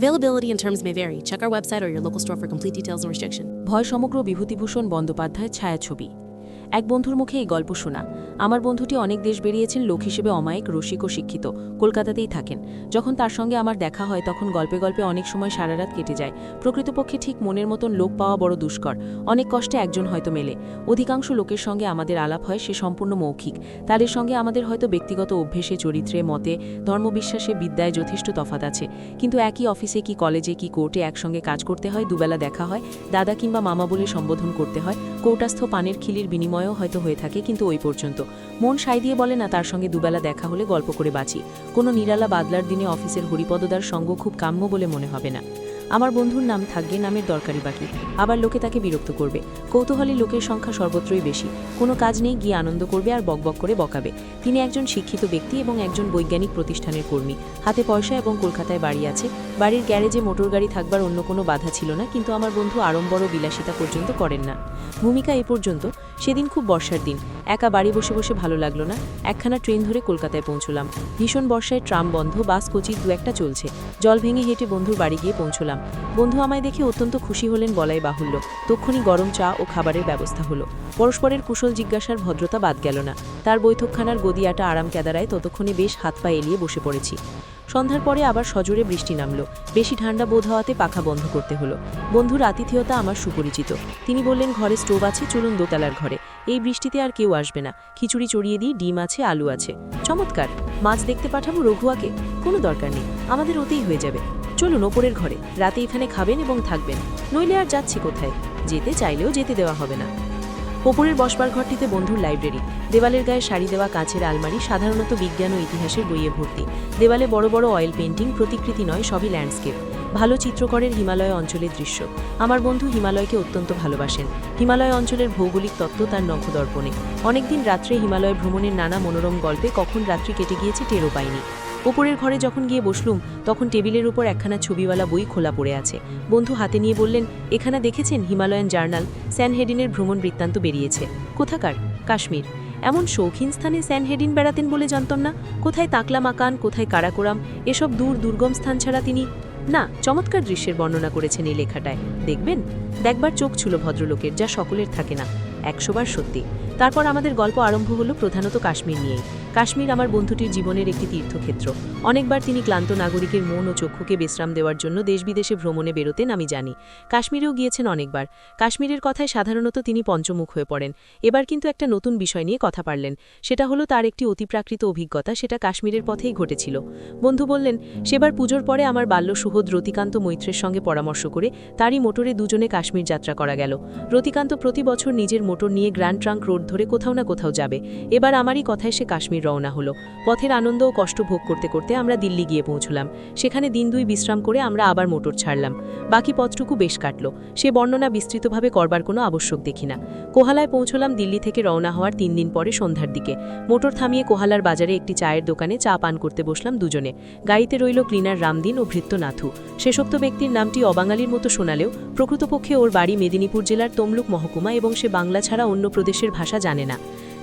Availability and terms may vary. Check our website or your local store for complete details and restriction. ভয় সমগ্র বিভূতিভূষণ বন্দ্যোপাধ্যায়ের ছায়াছবি এক বন্ধুর মুখে এই গল্প শোনা। আমার বন্ধুটি অনেক দেশ বেরিয়েছেন, লোক হিসেবে অমায়িক, রসিক ও শিক্ষিত। কলকাতাতেই থাকেন। যখন তার সঙ্গে আমার দেখা হয়, তখন গল্পে গল্পে অনেক সময় সারা রাত কেটে যায়। প্রকৃতপক্ষে ঠিক মনের মতন লোক পাওয়া বড় দুষ্কর। অনেক কষ্টে একজন হয়তো মেলে। অধিকাংশ লোকের সঙ্গে আমাদের আলাপ হয়, সে সম্পূর্ণ মৌখিক। তাদের সঙ্গে আমাদের হয়তো ব্যক্তিগত অভ্যেসে, চরিত্রে, মতে, ধর্মবিশ্বাসে, বিদ্যায় যথেষ্ট তফাত আছে। কিন্তু একই অফিসে কি কলেজে কি কোর্টে একসঙ্গে কাজ করতে হয়, দুবেলা দেখা হয়, দাদা কিংবা মামা বলে সম্বোধন করতে হয়, কৌটাস্থ পানের খিলির বিনিময়েও হয়তো হয়ে থাকে, কিন্তু ওই পর্যন্ত। মন সাই দিয়ে বলে, না, তার সঙ্গে দুবেলা দেখা হলে গল্প করে বাঁচি। কোনো নিরালা বাদলার দিনে অফিসের হরিপদদার সঙ্গ খুব কাম্য বলে মনে হবে না। আমার বন্ধুর নাম থাকবে নামের দরকারি বাকি। আবার লোকে তাকে বিরক্ত করবে। কৌতূহলী লোকের সংখ্যা সর্বত্রই বেশি। কোনো কাজ নেই, গিয়ে আনন্দ করবে আর বকবক করে বকাবে। তিনি একজন শিক্ষিত ব্যক্তি এবং একজন বৈজ্ঞানিক প্রতিষ্ঠানের কর্মী। হাতে পয়সা এবং কলকাতায় বাড়ি আছে। বাড়ির গ্যারেজে মোটর গাড়ি থাকবার অন্য কোনো বাধা ছিল না, কিন্তু আমার বন্ধু আড়ম্বর বিলাসিতা পর্যন্ত করেন না। ভূমিকা এ পর্যন্ত। সেদিন খুব বর্ষার দিন। একা বাড়ি বসে বসে ভালো লাগল না। একখানা ট্রেন ধরে কলকাতায় পৌঁছলাম। ভীষণ বর্ষায় ট্রাম বন্ধ, বাস কোচির দু একটা চলছে। জল ভেঙে হেঁটে বন্ধুর বাড়ি গিয়ে পৌঁছলাম। বন্ধু আমায় দেখে অত্যন্ত খুশি হলেন বলাই বাহুল্য। তক্ষুনি গরম চা ও খাবারের ব্যবস্থা হলো। পরস্পরের কুশল জিজ্ঞাসার ভদ্রতা বাদ গেল না। তার বৈঠকখানার গদিয়াটা আরাম কেদারায় ততক্ষণে বেশ হাত পা এলিয়ে বসে পড়েছি। সন্ধ্যার পরে আবার সজোরে বৃষ্টি নামলো। বেশি ঠান্ডা বোধ হওয়াতে পাখা বন্ধ করতে হলো। বন্ধুর আতিথেয়তা আমার সুপরিচিত। তিনি বললেন, ঘরে স্টোভ আছে, চলুন দোতলার ঘরে। এই বৃষ্টিতে আর কেউ আসবে না। খিচুড়ি চড়িয়ে দিই, ডিম আছে, আলু আছে। চমৎকার। মাছ দেখতে পাঠাবো রঘুয়াকে? কোনো দরকার নেই। আমাদের ওতেই হয়ে যাবে। চলুন ওপরের ঘরে। রাতে এখানে খাবেন এবং থাকবেন। নইলে আর যাচ্ছি কোথায়? যেতে চাইলেও যেতে দেওয়া হবে না। ওপরের বসবার ঘরটিতে বন্ধুর লাইব্রেরি। দেওয়ালের গায়ে শাড়ি দেওয়া কাঁচের আলমারি, সাধারণত বিজ্ঞান ও ইতিহাসের বইয়ে ভর্তি। দেওয়ালে বড় বড় অয়েল পেন্টিং প্রতিকৃতি নয়, সবই ল্যান্ডস্কেপ ভালো চিত্রকরের হিমালয় অঞ্চলের দৃশ্য। আমার বন্ধু হিমালয়কে অত্যন্ত ভালোবাসেন। হিমালয় অঞ্চলের ভৌগোলিক তত্ত্ব তার নখ নখদর্পণে। অনেকদিন রাত্রে হিমালয় ভ্রমণের নানা মনোরম গল্পে কখন রাত্রি কেটে গিয়েছে টেরও পাইনি। ওপরের ঘরে যখন গিয়ে বসলুম, তখন টেবিলের উপর একখানা ছবিওয়ালা বই খোলা পড়ে আছে। বন্ধু হাতে নিয়ে বললেন, এখানে দেখেছেন হিমালয়ান জার্নাল? স্যান হেডিনের ভ্রমণ বৃত্তান্ত বেরিয়েছে। কোথাকার? কাশ্মীর। এমন শৌখিন স্থানে স্যান হেডিন বেড়াতেন বলে জানতাম না। কোথায় তাকলা মাকান, কোথায় কারাকোরাম? এসব দূর দুর্গম স্থান ছাড়া তিনি না, চমৎকার দৃশ্যের বর্ণনা করেছেন এই লেখাটায়। দেখবেন? দেখবার চোখ ছিল ভদ্রলোকের, যা সকলের থাকে না। একশোবার সত্যি। তারপর আমাদের গল্প আরম্ভ হলো প্রধানত কাশ্মীর নিয়েই। কাশ্মীর আমার বন্ধুটির জীবনের একটি তীর্থক্ষেত্র। অনেকবার তিনি ক্লান্ত নাগরিকের মন ও চক্ষুকে বিশ্রাম দেওয়ার জন্য দেশ বিদেশে ভ্রমণে বেরোতেন, আমি জানি। কাশ্মীরেও গিয়েছেন অনেকবার। কাশ্মীরের কথায় সাধারণত তিনি পঞ্চমুখ হয়ে পড়েন। এবার কিন্তু একটা নতুন বিষয় নিয়ে কথা পারলেন। সেটা হলো তার একটি অতিপ্রাকৃত অভিজ্ঞতা, সেটা কাশ্মীরের পথেই ঘটেছিল। বন্ধু বললেন, সেবার পুজোর পরে আমার বাল্য সুহদ রতিকান্ত মৈত্রের সঙ্গে পরামর্শ করে তারই মোটরে দুজনে কাশ্মীর যাত্রা করা গেল। রতিকান্ত প্রতি বছর নিজের মোটর নিয়ে গ্র্যান্ড ট্রাঙ্ক রোড ধরে কোথাও না কোথাও যাবে। এবার আমারই কথায় সে কাশ্মীর রওনা হলো। পথের আনন্দ ও কষ্ট ভোগ করতে করতে আমরা দিল্লি গিয়ে পৌঁছলাম। সেখানে দিন দুই বিশ্রাম করে আমরা আবার মোটর ছাড়লাম। বাকি পথটুকু বেশ কাটল। সে বর্ণনা বিস্তৃতভাবে করবার কোনো আবশ্যক দেখি না। কোহালায় পৌঁছলাম দিল্লি থেকে রওনা হওয়ার তিন দিন পরে সন্ধ্যার দিকে। মোটর থামিয়ে কোহালার বাজারে একটি চায়ের দোকানে চা পান করতে বসলাম দুজনে। গাড়িতে রইল ক্লিনার রামদিন ও ভৃত্য নাথু শেষোক্ত ব্যক্তির নামটি অবাঙালির মতো শোনালেও প্রকৃতপক্ষে ওর বাড়ি মেদিনীপুর জেলার তমলুক মহকুমা এবং সে বাংলা ছাড়া অন্য প্রদেশের ভাষা জানে না।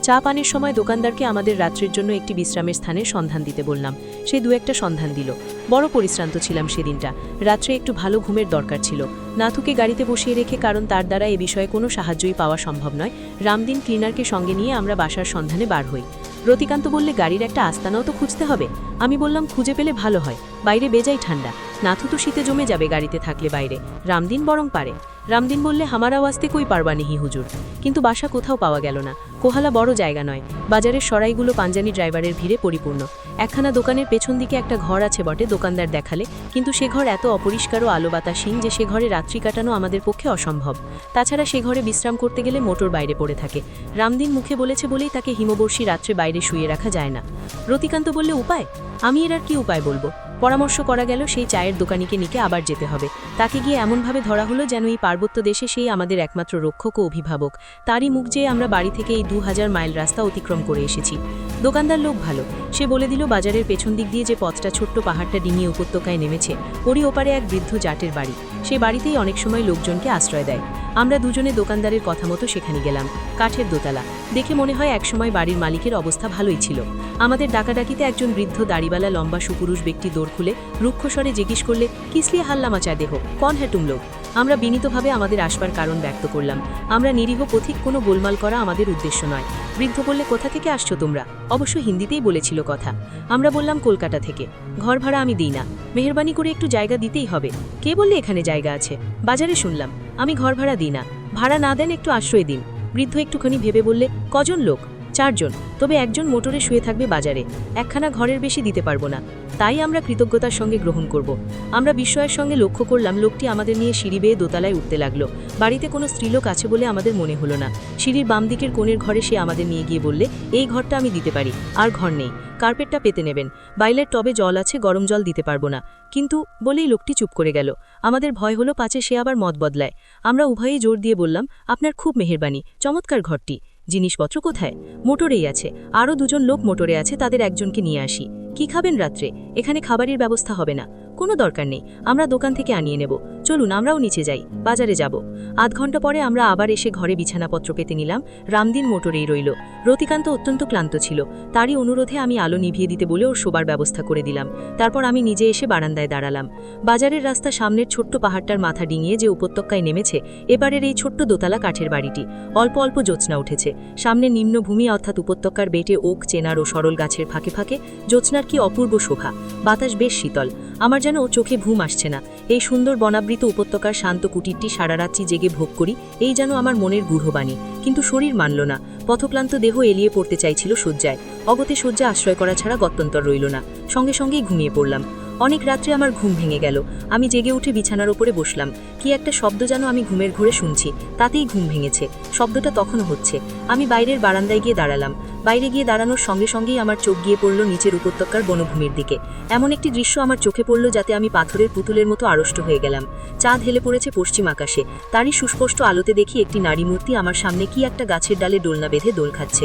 চা পানের সময় দোকানদারকে আমাদের রাত্রির জন্য একটি বিশ্রামের স্থানে সন্ধান দিতে বললাম। সে দু একটা সন্ধান দিল। বড় পরিশ্রান্ত ছিলাম সেদিনটা। রাত্রে একটু ভালো ঘুমের দরকার ছিল। নাথুকে গাড়িতে বসিয়ে রেখে কারণ তার দ্বারা এ বিষয়ে কোনো সাহায্যই পাওয়া সম্ভব নয়। রামদিন ক্লিনারকে সঙ্গে নিয়ে আমরা বাসার সন্ধানে বার হই। রতিকান্ত বললে, গাড়ির একটা আস্তানাও তো খুঁজতে হবে? আমি বললাম, খুঁজে পেলে ভালো হয়। বাইরে বেজাই ঠান্ডা। নাথু তো শীতে জমে যাবে গাড়িতে থাকলে বাইরে। রামদিন বরং পারে। রামদিন বললে, হামারা ওয়াস্তে কই পারবা নিহি হুজুর? কিন্তু বাসা কোথাও পাওয়া গেল না। কোহালা বড় জায়গা নয়। বাজারের সরাইগুলো পাঞ্জানি ড্রাইভারের ভিড়ে পরিপূর্ণ। একখানা দোকানের পেছন দিকে একটা ঘর আছে বটে দোকানদার দেখালে। কিন্তু সে ঘর এত অপরিষ্কার ও আলো বাতাসহীন যে সে ঘরে রাত্রি কাটানো আমাদের পক্ষে অসম্ভব। তাছাড়া সে ঘরে বিশ্রাম করতে গেলে মোটর বাইরে পড়ে থাকে। রামদিন মুখে বলেছে বলেই তাকে হিমবর্ষী রাত্রে বাইরে শুয়ে রাখা যায় না। রতিকান্ত বললে, উপায়? আমি এর আর কি উপায় বলব? পরামর্শ করা গেল সেই চায়ের দোকানিকে নিকে আবার যেতে হবে। তাকে গিয়ে এমনভাবে ধরা হলো যেন এই পার্বত্য দেশে সেই আমাদের একমাত্র রক্ষক ও অভিভাবক। তারই মুখ যেয়ে আমরা বাড়ি থেকে এই দু হাজার মাইল রাস্তা অতিক্রম করে এসেছি। দোকানদার লোক ভালো। সে বলে দিল, বাজারের পেছন দিক দিয়ে যে পথটা ছোট্ট পাহাড়টা ডিঙিয়ে উপত্যকায় নেমেছে, ওরই ওপারে এক বৃদ্ধ জাটের বাড়ি। সে বাড়িতেই অনেক সময় লোকজনকে আশ্রয় দেয়। আমরা দুজনে দোকানদারের কথা মতো সেখানে গেলাম, কাঠের দোতলা। দেখে মনে হয় একসময় বাড়ির মালিকের অবস্থা ভালোই ছিল। আমাদের ডাকাডাকিতে একজন বৃদ্ধ দাড়িওয়ালা লম্বা সুপুরুষ ব্যক্তি দৌড় খুলে রুক্ষস্বরে জিজ্ঞেস করলে, কিসলিয়ে হাল্লামাচায় দেহ? কন হ্যাটুম লোক? আমরা বিনীতভাবে আমাদের আসবার কারণ ব্যক্ত করলাম। আমরা নিরীহ পথিক, কোনো গোলমাল করা আমাদের উদ্দেশ্য নয়। বৃদ্ধ বললে, কোথা থেকে আসছো তোমরা? অবশ্য হিন্দিতেই বলেছিল কথা। আমরা বললাম, কলকাতা থেকে। ঘর ভাড়া আমি দিই না। মেহরবানি করে একটু জায়গা দিতেই হবে। কে বললে এখানে জায়গা আছে? বাজারে শুনলাম, আমি ঘর ভাড়া দিই না। ভাড়া না দেন একটু আশ্রয় দিন। বৃদ্ধ একটুখানি ভেবে বললে, কজন লোক? চারজন, তবে একজন মোটরে শুয়ে থাকবে বাজারে। একখানা ঘরের বেশি দিতে পারব না। তাই আমরা কৃতজ্ঞতার সঙ্গে গ্রহণ করব। আমরা বিস্ময়ের সঙ্গে লক্ষ্য করলাম, লোকটি আমাদের নিয়ে সিঁড়ি বেয়ে দোতলায় উঠতে লাগল। বাড়িতে কোনো স্ত্রীলোক আছে বলে আমাদের মনে হলো না। সিঁড়ির বাম দিকের কোণের ঘরে সে আমাদের নিয়ে গিয়ে বললে, এই ঘরটা আমি দিতে পারি, আর ঘর নেই। কার্পেটটা পেতে নেবেন। বাইলের টবে জল আছে, গরম জল দিতে পারব না। কিন্তু বলেই লোকটি চুপ করে গেল। আমাদের ভয় হলো, পাছে সে আবার মত বদলায়। আমরা উভয়েই জোর দিয়ে বললাম, আপনার খুব মেহেরবানি, চমৎকার ঘরটি। জিনিসপত্র কোথায়? মোটরেই আছে। আরও দুজন লোক মোটরে আছে, তাদের একজনকে নিয়ে আসি। কি খাবেন রাত্রে? এখানে খাবারের ব্যবস্থা হবে না। কোনো দরকার নেই। আমরা দোকান থেকে আনিয়ে নেব। চলুন আমরাও নিচে যাই, বাজারে যাব। আধ ঘণ্টা পরে আমরা আবার এসে ঘরে বিছানাপত্র পেতে নিলাম। রামদিন মোটরেই রইল। রতিকান্ত অত্যন্ত ক্লান্ত ছিল। তারই অনুরোধে আমি আলো নিভিয়ে দিতে বলে ওর শোবার ব্যবস্থা করে দিলাম। তারপর আমি নিজে এসে বারান্দায় দাঁড়ালাম। বাজারের রাস্তা সামনের ছোট্ট পাহাড়টার মাথা ডিঙিয়ে যে উপত্যকায় নেমেছে, এবারের এই ছোট্ট দোতলা কাঠের বাড়িটি। অল্প অল্প জ্যোৎস্না উঠেছে। সামনে নিম্নভূমি অর্থাৎ উপত্যকার বেটে, ওক, চেনার ও সরল গাছের ফাঁকে ফাঁকে জ্যোৎস্নার কি অপূর্ব শোভা। বাতাস বেশ শীতল। আমার যেন চোখে ঘুম আসছে না। এই সুন্দর বনাবৃত উপত্যকার শান্ত কুটিরটি সারা রাত্রি জেগে ভোগ করি, এই যেন আমার মনের গূঢ়বাণী। কিন্তু শরীর মানল না। পথক্লান্ত দেহ এলিয়ে পড়তে চাইছিল শয্যায়। অগতে শয্যা আশ্রয় করা ছাড়া গত্যন্তর রইল না। সঙ্গে সঙ্গেই ঘুমিয়ে পড়লাম। অনেক রাত্রে আমার ঘুম ভেঙে গেল। আমি জেগে উঠে বিছানার ওপরে বসলাম। কি একটা শব্দ যেন আমি ঘুমের ঘুরে শুনছি, তাতেই ঘুম ভেঙেছে। শব্দটা তখনও হচ্ছে। আমি বাইরের বারান্দায় গিয়ে দাঁড়ালাম। বাইরে গিয়ে দাঁড়ানোর সঙ্গে সঙ্গেই আমার চোখ গিয়ে পড়ল নিচের উপত্যকার বনভূমির দিকে। এমন একটি দৃশ্য আমার চোখে পড়ল যাতে আমি পাথরের পুতুলের মতো আড়ষ্ট হয়ে গেলাম। চাঁদ হেলে পড়েছে পশ্চিম আকাশে। তারই সুস্পষ্ট আলোতে দেখি একটি নারী মূর্তি আমার সামনে কি একটা গাছের ডালে দোলনা বেঁধে দোল খাচ্ছে।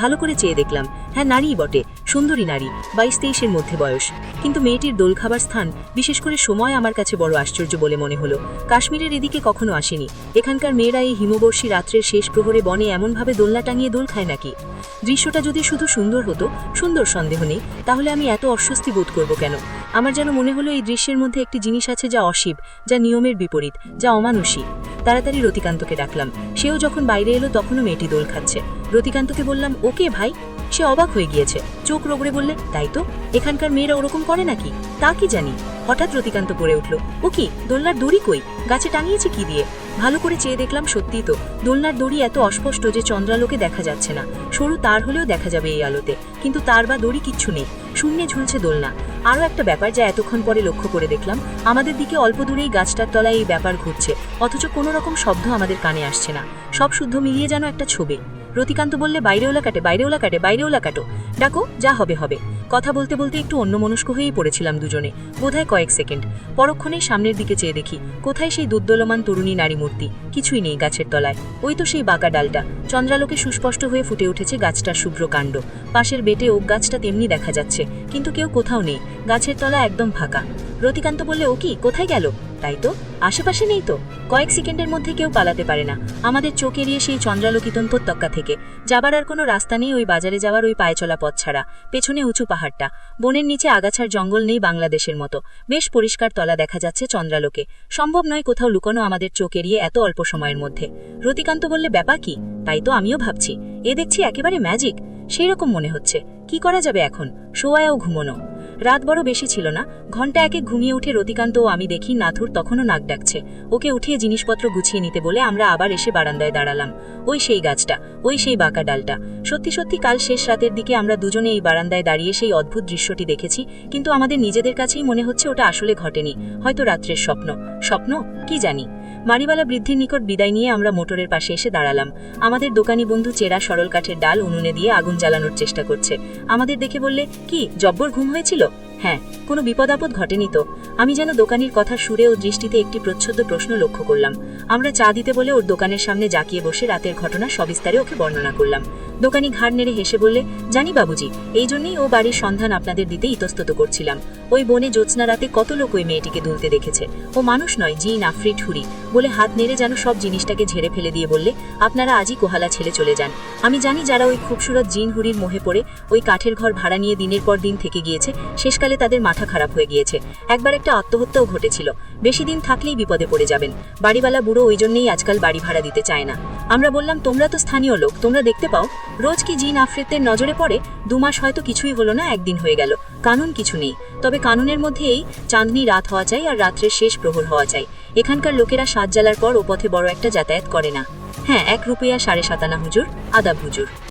ভালো করে চেয়ে দেখলাম হ্যাঁ নারীই বটে, সুন্দরী নারী বাইশ তেইশের মধ্যে বয়স। কিন্তু মেয়েটির দোল খাবার স্থান, বিশেষ করে সময় আমার কাছে বড় আশ্চর্য বলে মনে হলো। কাশ্মীরের এদিকে কখনো আসেনি। এখানকার মেয়েরা এই হিমবর্ষী রাত্রের শেষ প্রহরে বনে এমনভাবে দোলনা টাঙিয়ে দোল খায় নাকি? দৃশ্যটা যদি শুধু সুন্দর হতো, সুন্দর সন্দেহ নেই, তাহলে আমি এত অস্বস্তি বোধ করব কেন? আমার যেন মনে হলো এই দৃশ্যের মধ্যে একটি জিনিস আছে যা অশিব যা নিয়মের বিপরীত, যা অমানুষী। তাড়াতাড়ি রতিকান্তকে ডাকলাম। সেও যখন বাইরে এলো, তখনও মেয়েটি দোল খাচ্ছে। রতিকান্তকে বললাম, ওকে ভাই সে অবাক হয়ে গিয়েছে। চোখ রগড়ে বললে, তাই তো? এখানকার মেয়েরা ওরকম করে নাকি? তা কি জানি? হঠাৎ রতিকান্ত পড়ে উঠল, ও কি, দোলনার দড়ি কই? গাছে টাঙিয়েছে কি দিয়ে? ভালো করে চেয়ে দেখলাম সত্যিই তো, দোলনার দড়ি এত অস্পষ্ট যে চন্দ্রালোকে দেখা যাচ্ছে না। সরু তার হলেও দেখা যাবে এই আলোতে, কিন্তু তার বা দড়ি কিচ্ছু নেই, শূন্যে ঝুলছে দোলনা। আরও একটা ব্যাপার যা এতক্ষণ পরে লক্ষ্য করে দেখলাম, আমাদের দিকে অল্প দূরেই গাছটার তলায় এই ব্যাপার ঘুরছে, অথচ কোনো রকম শব্দ আমাদের কানে আসছে না। সব শুদ্ধ মিলিয়ে যেন একটা ছবি। রতিকান্ত বললে, বাইরেওলা কাটে বাইরেওলা কাটে, বাইরেওলা কাটো। ডাকো, যা হবে হবে। কথা বলতে বলতে একটু অন্যমনস্ক হয়েই পড়েছিলাম দুজনে, বোধহয় কয়েক সেকেন্ড। পরক্ষণেই সামনের দিকে চেয়ে দেখি, কোথায় সেই দুর্দলমান তরুণী নারী মূর্তি? কিছুই নেই গাছের তলায়। ওই তো সেই বাঁকা ডালটা। চন্দ্রালোকে সুস্পষ্ট হয়ে ফুটে উঠেছে গাছটার শুভ্র কাণ্ড। পাশের বেটে ওক গাছটা তেমনি দেখা যাচ্ছে, কিন্তু কেউ কোথাও নেই। গাছের তলা একদম ফাঁকা। রতিকান্ত বললে, ও কি? কোথায় গেল? তাই তো? আশেপাশে নেই তো? কয়েক সেকেন্ডের মধ্যে কেউ পালাতে পারে না। আমাদের চোখ এড়িয়ে সেই চন্দ্রালোকিতন উপত্যকা থেকে। যাবার আর কোনো রাস্তা নেই ওই বাজারে যাওয়ার ওই পায়ে চলা পথ ছাড়া। পেছনে উঁচু পাহাড়টা। বনের নিচে আগাছার জঙ্গল নেই বাংলাদেশের মতো। বেশ পরিষ্কার তলা দেখা যাচ্ছে চন্দ্রালোকে। সম্ভব নয় কোথাও লুকোনো আমাদের চোখ এড়িয়ে এত অল্প সময়ের মধ্যে। রতিকান্ত বললে, ব্যাপার কি? তাই তো আমিও ভাবছি। এ দেখছি একেবারে ম্যাজিক সেই রকম মনে হচ্ছে। কি করা যাবে এখন? শোয়ায়ও ঘুমোনো। রাত বড় বেশি ছিল না, ঘণ্টা একে ঘুমিয়ে উঠে রতিকান্ত ও আমি দেখি নাথুর তখনও নাক ডাকছে। ওকে উঠিয়ে জিনিসপত্র গুছিয়ে নিতে বলে আমরা আবার এসে বারান্দায় দাঁড়ালাম। ওই সেই গাছটা, ওই সেই বাঁকা ডালটা। সত্যি সত্যি কাল শেষ রাতের দিকে আমরা দুজনে এই বারান্দায় দাঁড়িয়ে সেই অদ্ভুত দৃশ্যটি দেখেছি, কিন্তু আমাদের নিজেদের কাছেই মনে হচ্ছে ওটা আসলে ঘটেনি, হয়তো রাত্রের স্বপ্ন। স্বপ্ন? কি জানি। মারিবালা বৃদ্ধির নিকট বিদায় নিয়ে আমরা মোটরের পাশে এসে দাঁড়ালাম। আমাদের দোকানি বন্ধু চেরা সরল কাঠের ডাল উনুনে দিয়ে আগুন জ্বালানোর চেষ্টা করছে। আমাদের দেখে বললে, কি, জব্বর ঘুম হয়েছিল? হ্যাঁ কোনো বিপদ আপদ ঘটেনি তো। আমি যেন দোকানির কথা সুরে ও দৃষ্টিতে একটি প্রচ্ছদ প্রশ্ন লক্ষ্য করলাম। আমরা চা দিতে বলে ওর দোকানের সামনে জাকিয়ে বসে রাতের ঘটনা সবিস্তারে ওকে বর্ণনা করলাম। দোকানি ঘাড় নেড়ে হেসে বললে, জানি বাবুজি, এই জন্যই ও বাড়ির সন্ধান আপনাদের দিতে ইতস্তত করছিলাম। ওই বনে জ্যোৎস্না রাতে কত লোক ওই মেয়েটিকে দুলতে দেখেছে। ও মানুষ নয়, জিন, আফ্রিট, হুরি। বলে হাত নেড়ে যেন সব জিনিসটাকে ঝেড়ে ফেলে দিয়ে বললে, আপনারা আজই কোহালা ছেড়ে চলে যান। আমি জানি যারা ওই খুবসুরত জিন, হুরির মোহে পড়ে ওই কাঠের ঘর ভাড়া নিয়ে দিনের পর দিন থেকে গিয়েছে, শেষকালে তাদের মাথা খারাপ হয়ে গিয়েছে। একবার একটা আত্মহত্যাও ঘটেছিল। বেশি দিন থাকলেই বিপদে পড়ে যাবেন। বাড়িওয়ালা বুড়ো ওই জন্যই আজকাল বাড়ি ভাড়া দিতে চায় না। আমরা বললাম, তোমরা তো স্থানীয় লোক, তোমরা দেখতে পাও, রোজ কি জিন আফ্রিতের নজরে পড়ে? দু মাস হয়তো কিছুই হলো না, একদিন হয়ে গেল। কানুন কিছু নেই। তবে কানুনের মধ্যেই চাঁদনি রাত হওয়া চাই আর রাত্রের শেষ প্রহর হওয়া চাই। এখানকার লোকেরা সাত জ্বালার পর ও পথে বড় একটা যাতায়াত করে না। হ্যাঁ এক রুপিয়া সাড়ে সাতানা হুজুর, আদাব হুজুর।